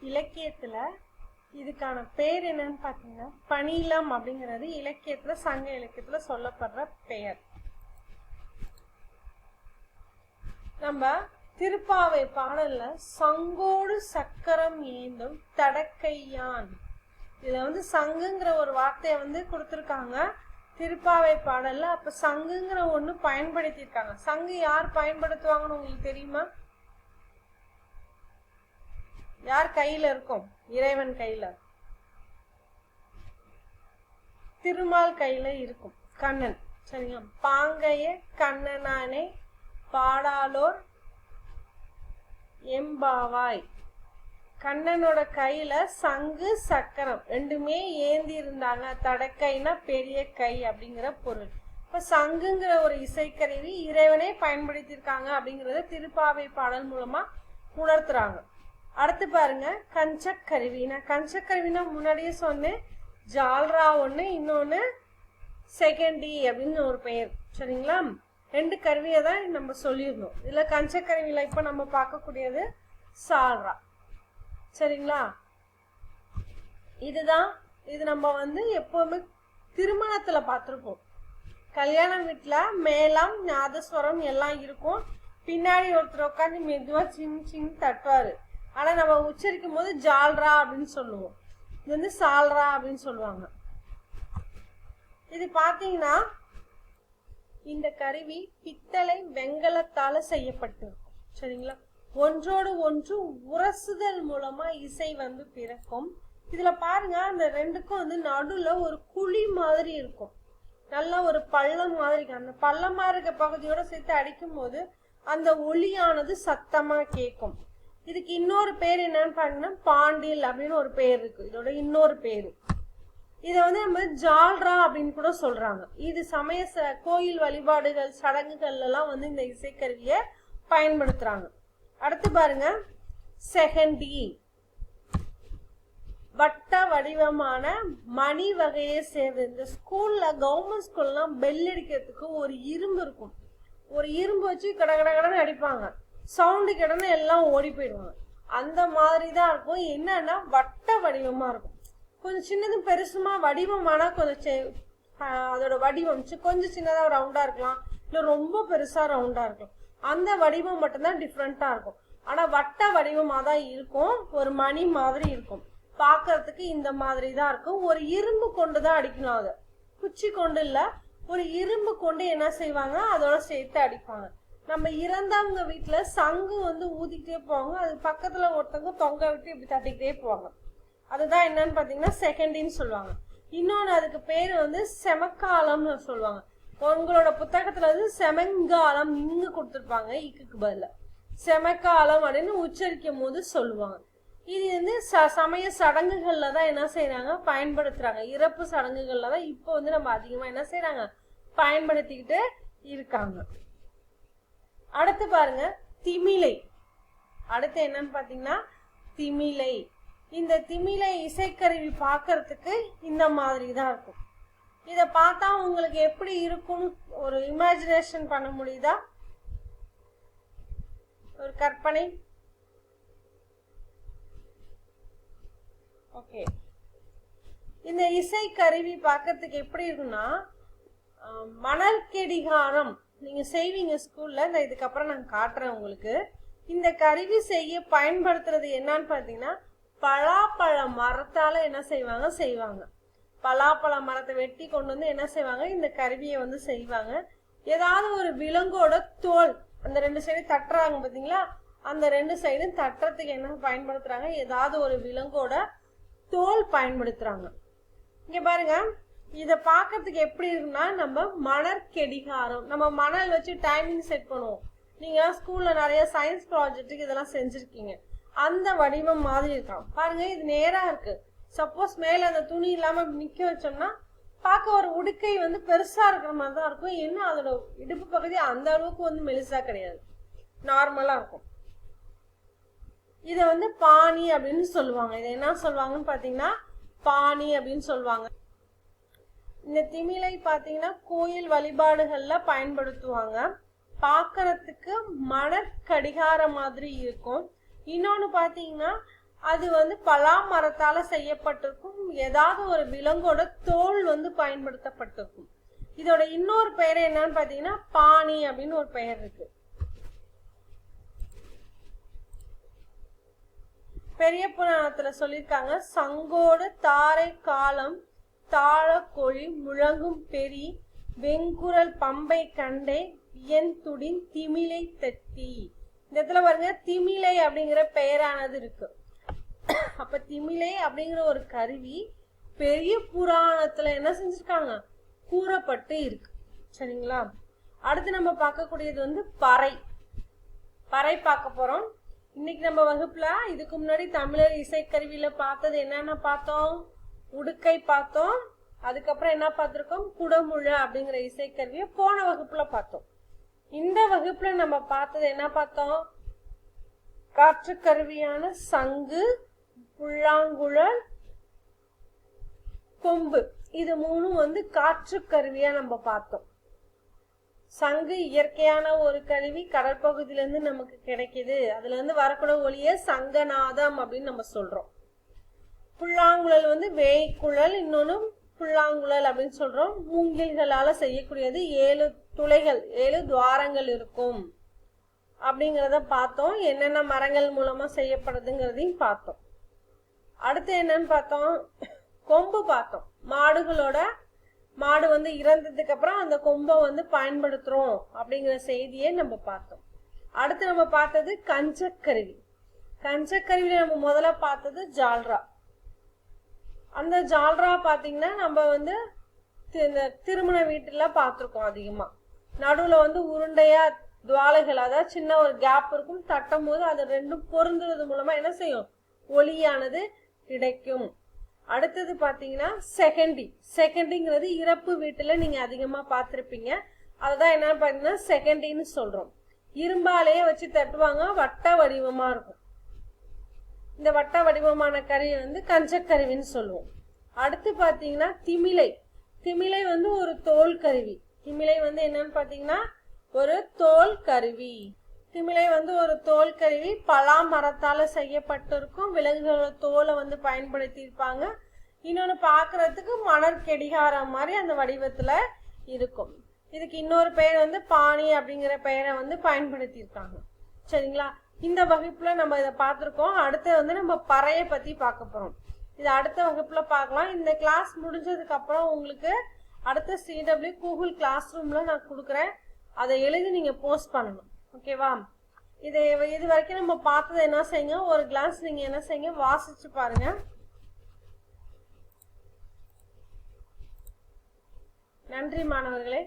இலக்கியத்தில் இதுக்கான பேர் என்னன்னு பார்த்தீங்கன்னா பணிலம் அப்படிங்கிறது இலக்கியத்தில் சங்க இலக்கியத்தில் சொல்லப்படுற பெயர். நம்ம திருப்பாவை பாடல்ல சங்கோடு சக்கரம் ஏந்தும் தடக்கையான். இதுல வந்து சங்குங்கிற ஒரு வார்த்தையை வந்து கொடுத்துருக்காங்க. திருப்பாவை பாடல்ல அப்ப சங்குங்கிற ஒண்ணு பயன்படுத்தியிருக்காங்க. சங்கு யார் பயன்படுத்துவாங்கன்னு உங்களுக்கு தெரியுமா? யார் கையில இருக்கும்? இறைவன் கையில. திருமால் கையில இருக்கும். கண்ணன். சரிங்களா பாங்கைய கண்ணனானே பாடாலோர் எம்பாவாய். கண்ணனோட கையில சங்கு சக்கரம் ரெண்டுமே ஏந்தி இருந்தாங்க. தடக்கைனா பெரிய கை அப்படிங்கிற பொருள். இப்ப சங்குங்கிற ஒரு இசைக்கருவி இறைவனே பயன்படுத்தியிருக்காங்க அப்படிங்கறத திருப்பாவை பாடல் மூலமா உணர்த்துறாங்க. அடுத்து பாருங்க கஞ்சக்கருவி நான் கஞ்சக்கருவினா முன்னாடியே சொன்னேன். ஜால்ரா ஒன்று இன்னொன்று செகண்டி அப்படின்னு ஒரு பெயர். சரிங்களா? ரெண்டு கருவியை தான் நம்ம சொல்லியிருந்தோம். இதில் கஞ்சக்கருவியில் இப்போ நம்ம பார்க்கக்கூடியது சால்ரா. சரிங்களா? இதுதான் இது நம்ம வந்து எப்போவுமே திருமணத்தில் பார்த்துருப்போம். கல்யாண வீட்டில் மேளம் ஞாதஸ்வரம் எல்லாம் இருக்கும். பின்னாடி ஒருத்தர் உட்காந்து மெதுவாக சின் சின் தட்டுவார். ஆனால் நம்ம உச்சரிக்கும் போது ஜால்ரா அப்படின்னு சொல்லுவோம். இது வந்து சால்ரா அப்படின்னு சொல்லுவாங்க. இது பார்த்தீங்கன்னா இந்த கருவி பித்தளை வெங்கலத்தால செய்யப்பட்டிருக்கும். சரிங்களா? ஒன்றோடு ஒன்று உரசுதல் மூலமா இசை வந்து பிறக்கும். இதுல பாருங்க அந்த ரெண்டுக்கும் வந்து நடுவுல ஒரு குழி மாதிரி இருக்கும். நல்லா ஒரு பள்ளம் மாதிரி இருக்கும். அந்த பள்ளமா இருக்க பகுதியோட சேர்த்து அடிக்கும் போது அந்த ஒளியானது சத்தமா கேட்கும் இதுக்கு இன்னொரு பேர் என்னன்னு பாத்தீங்கன்னா பாண்டில் அப்படின்னு ஒரு பேர் இருக்கு. இதோட இன்னொரு பேர். இதை வந்து நம்ம ஜால்ரா அப்படின்னு கூட சொல்றாங்க. இது சமய ச- கோயில் வழிபாடுகள் சடங்குகள் எல்லாம் வந்து இந்த இசைக்கருவியை பயன்படுத்துறாங்க. அடுத்து பாருங்க செகண்டி. வட்ட வடிவமான மணி வகையை சேர்ந்து இந்த ஸ்கூல்ல கவர்மெண்ட் ஸ்கூல்லாம் பெல் அடிக்கிறதுக்கு ஒரு இரும்பு இருக்கும். ஒரு இரும்பு வச்சு கட கட கடன்னு அடிப்பாங்க. சவுண்டு கிடந்து எல்லாம் ஓடி போயிடுவாங்க. அந்த மாதிரி தான் இருக்கும். என்னன்னா வட்ட வடிவமாக இருக்கும். கொஞ்சம் சின்னதும் பெருசுமா வடிவமானா கொஞ்சம் செ- அதோட வடிவம். கொஞ்சம் சின்னதாக ரவுண்டாக இருக்கலாம். இல்லை ரொம்ப பெருசாக ரவுண்டாக இருக்கும் அந்த வடிவம் மட்டும்தான் டிஃப்ரெண்ட்டாக இருக்கும். ஆனால் வட்ட வடிவமாக தான் இருக்கும். ஒரு மணி மாதிரி இருக்கும். பார்க்கறதுக்கு இந்த மாதிரி தான் இருக்கும். ஒரு இரும்பு கொண்டு தான் அடிக்கணும் அதை. குச்சி கொண்டு இல்லை. ஒரு இரும்பு கொண்டு என்ன செய்வாங்க? அதோட சேர்த்து அடிப்பாங்க. நம்ம இறந்தவங்க வீட்டில் சங்கு வந்து ஊதிக்கிட்டே போவாங்க. அது பக்கத்தில் ஒருத்தவங்க தொங்க விட்டு இப்படி தட்டிக்கிட்டே போவாங்க. அதுதான் என்னன்னு பார்த்தீங்கன்னா செகண்டின்னு சொல்லுவாங்க. இன்னொன்று அதுக்கு பேர் வந்து செமக்காலம்னு சொல்லுவாங்க. உங்களோட புத்தகத்தில் வந்து செமங்காலம் இங்கு கொடுத்துருப்பாங்க இக்குக்கு பதில். செமக்காலம் அப்படின்னு உச்சரிக்கும் போது சொல்லுவாங்க. இது வந்து ச சமய சடங்குகளில் தான் என்ன செய்கிறாங்க பயன்படுத்துகிறாங்க இறப்பு சடங்குகளில் தான் இப்போ வந்து நம்ம அதிகமாக என்ன செய்கிறாங்க பயன்படுத்திக்கிட்டு இருக்காங்க. அடுத்து பாருங்க திமிலை. அடுத்து என்னன்னு பாத்தீங்கன்னா திமிலை. இந்த திமிலை இசைக்கருவி பார்க்கறதுக்கு இந்த மாதிரி தான் இருக்கும். இதை பார்த்தா உங்களுக்கு எப்படி இருக்கும்னு ஒரு இமேஜினேஷன் பண்ண முடியுதா? ஒரு கற்பனை. ஓகே இந்த இசை கருவி பார்க்கறதுக்கு எப்படி இருக்குன்னா மணற்கெடிகாரம் நீங்கள் செய்வீங்க ஸ்கூலில் இந்த இதுக்கப்புறம் நான் காட்டுறேன் உங்களுக்கு. இந்த கருவி செய்ய பயன்படுத்துறது என்னன்னு பார்த்தீங்கன்னா பலாப்பழ மரத்தால் என்ன செய்வாங்க? செய்வாங்க. பலாப்பழ மரத்தை வெட்டி கொண்டு வந்து என்ன செய்வாங்க? இந்த கருவியை வந்து செய்வாங்க. ஏதாவது ஒரு விலங்கோட தோல் அந்த ரெண்டு சைடு தட்டுறாங்க பார்த்தீங்களா? அந்த ரெண்டு சைடும் தட்டுறதுக்கு என்ன பயன்படுத்துகிறாங்க ஏதாவது ஒரு விலங்கோட தோல் பயன்படுத்துகிறாங்க இங்கே பாருங்க. இத பார்க்கறதுக்கு எப்படி இருக்குன்னா நம்ம மணற் கெடிகாரம். நம்ம மணல் வச்சு டைமிங் செட் பண்ணுவோம். நீங்க ஸ்கூல்ல நிறைய சயின்ஸ் ப்ராஜெக்ட்டுக்கு இதெல்லாம் செஞ்சிருக்கீங்க. அந்த வடிவம் மாதிரி இருக்கான் பாருங்க இது நேரா இருக்கு. சப்போஸ் மேல அந்த துணி இல்லாம நிக்க வச்சோம்னா பார்க்க ஒரு உடுக்கை வந்து பெருசா இருக்கிற மாதிரி தான் இருக்கும். இன்னும் அதோட இடுப்பு பகுதி அந்த அளவுக்கு வந்து மெலிசா கிடையாது. நார்மலா இருக்கும். இதை வந்து பாணி அப்படின்னு சொல்லுவாங்க. இதை என்ன சொல்லுவாங்கன்னு பாத்தீங்கன்னா பாணி அப்படின்னு சொல்லுவாங்க. இந்த திமிலை பார்த்தீங்கன்னா கோயில் வழிபாடுகள்ல பயன்படுத்துவாங்க. பார்க்கறதுக்கு மணற்கடிகார மாதிரி இருக்கும். இன்னொன்று பார்த்தீங்கன்னா அது வந்து பலா மரத்தால் செய்யப்பட்டிருக்கும். ஏதாவது ஒரு விலங்கோட தோல் வந்து பயன்படுத்தப்பட்டிருக்கும். இதோட இன்னொரு பெயர் என்னன்னு பார்த்தீங்கன்னா பாணி அப்படின்னு ஒரு பெயர் இருக்கு. பெரிய புராணத்தில் சொல்லியிருக்காங்க சங்கோடு தாரை காலம் தாழக்கொழி முழங்கும் பெரி வெங்குரல் பம்பை கண்டை என் துடின் திமிலை தட்டி இந்த இடத்துல பாருங்க திமிலை அப்படிங்கிற பெயரானது இருக்கு. அப்ப திமிலை அப்படிங்கிற ஒரு கருவி பெரிய புராணத்துல என்ன செஞ்சிருக்காங்க? கூறப்பட்டு இருக்கு. சரிங்களா? அடுத்து நம்ம பார்க்கக்கூடியது வந்து பறை. பறை பார்க்க போறோம். இன்னைக்கு நம்ம வகுப்புல இதுக்கு முன்னாடி தமிழர் இசைக்கருவியில பார்த்தது என்னென்ன பார்த்தோம்? உடுக்கை பார்த்தோம். அதுக்கப்புறம் என்ன பார்த்துருக்கோம்? குடமுழ அப்படிங்கிற இசைக்கருவியை போன வகுப்புல பார்த்தோம். இந்த வகுப்புல நம்ம பார்த்தது என்ன பார்த்தோம்? காற்றுக்கருவியான சங்கு புல்லாங்குழல் கொம்பு. இது மூணும் வந்து காற்றுக்கருவியா நம்ம பார்த்தோம். சங்கு இயற்கையான ஒரு கருவி கடற்பகுதியில இருந்து நமக்கு கிடைக்குது. அதுல இருந்து வரக்கூட ஒளிய சங்கநாதம் அப்படின்னு நம்ம சொல்றோம். புல்லாங்குழல் வந்து வேய்க்குழல் இன்னொன்று புல்லாங்குழல் அப்படின்னு சொல்கிறோம் மூங்கில்களால் செய்யக்கூடியது ஏழு துளைகள் ஏழு துவாரங்கள் இருக்கும். அப்படிங்கிறத பார்த்தோம். என்னென்ன மரங்கள் மூலமாக செய்யப்படுதுங்கிறதையும் பார்த்தோம். அடுத்து என்னன்னு பார்த்தோம். கொம்பு பார்த்தோம். மாடுகளோட மாடு வந்து இறந்ததுக்கு அப்புறம் அந்த கொம்பை வந்து பயன்படுத்துறோம் அப்படிங்கிற செய்தியை நம்ம பார்த்தோம். அடுத்து நம்ம பார்த்தது கஞ்சக்கருவி. கஞ்சக்கருவியில நம்ம முதல்ல பார்த்தது ஜால்ரா. அந்த ஜால்ரா பார்த்தீங்கன்னா நம்ம வந்து தி- இந்த திருமண வீட்டில் பார்த்துருக்கோம் அதிகமாக நடுவில் வந்து உருண்டையா துவாலைகள் அதாவது சின்ன ஒரு கேப் இருக்கும் தட்டும் போது அது ரெண்டும் பொருந்துறது மூலமாக என்ன செய்யும்? ஒளியானது கிடைக்கும். அடுத்தது பார்த்தீங்கன்னா செகண்டி. செகண்டிங்கிறது இறப்பு வீட்டில் நீங்கள் அதிகமாக பார்த்துருப்பீங்க அதுதான் என்னன்னு பார்த்தீங்கன்னா செகண்டின்னு சொல்கிறோம் இரும்பாலேயே வச்சு தட்டுவாங்க வட்ட வடிவமாக இருக்கும். இந்த வட்ட வடிவமான கருவி வந்து கஞ்சக்கருவின்னு சொல்லுவோம். அடுத்து பார்த்தீங்கன்னா திமிலை. திமிலை வந்து ஒரு தோல் கருவி. திமிலை வந்து என்னன்னு பார்த்தீங்கன்னா ஒரு தோல் கருவி. திமிலை வந்து ஒரு தோல் கருவி. பலா மரத்தால் செய்யப்பட்டிருக்கும். விலங்குகளோட தோலை வந்து பயன்படுத்தியிருப்பாங்க. இன்னொன்று பார்க்குறதுக்கு மணர் கெடிகாரம் மாதிரி அந்த வடிவத்தில் இருக்கும். இதுக்கு இன்னொரு பெயர் வந்து பாணி அப்படிங்கிற பெயரை வந்து பயன்படுத்தியிருக்காங்க. சரிங்களா? இந்த வகுப்புல நம்ம இதை பார்த்துருக்கோம். அடுத்து வந்து நம்ம பறையை பத்தி பார்க்க போறோம். இது அடுத்த வகுப்புல பார்க்கலாம். இந்த கிளாஸ் முடிஞ்சதுக்கு அப்புறம் உங்களுக்கு அடுத்த சிடபிள்யூ கூகுள் கிளாஸ் ரூம்ல நான் கொடுக்குறேன். அதை எழுதி நீங்க போஸ்ட் பண்ணணும். ஓகேவா இது இது வரைக்கும் நம்ம பார்த்ததை என்ன செய்யுங்க? ஒரு கிளாஸ் நீங்க என்ன செய்யுங்க? வாசிச்சு பாருங்க. நன்றி மாணவர்களே.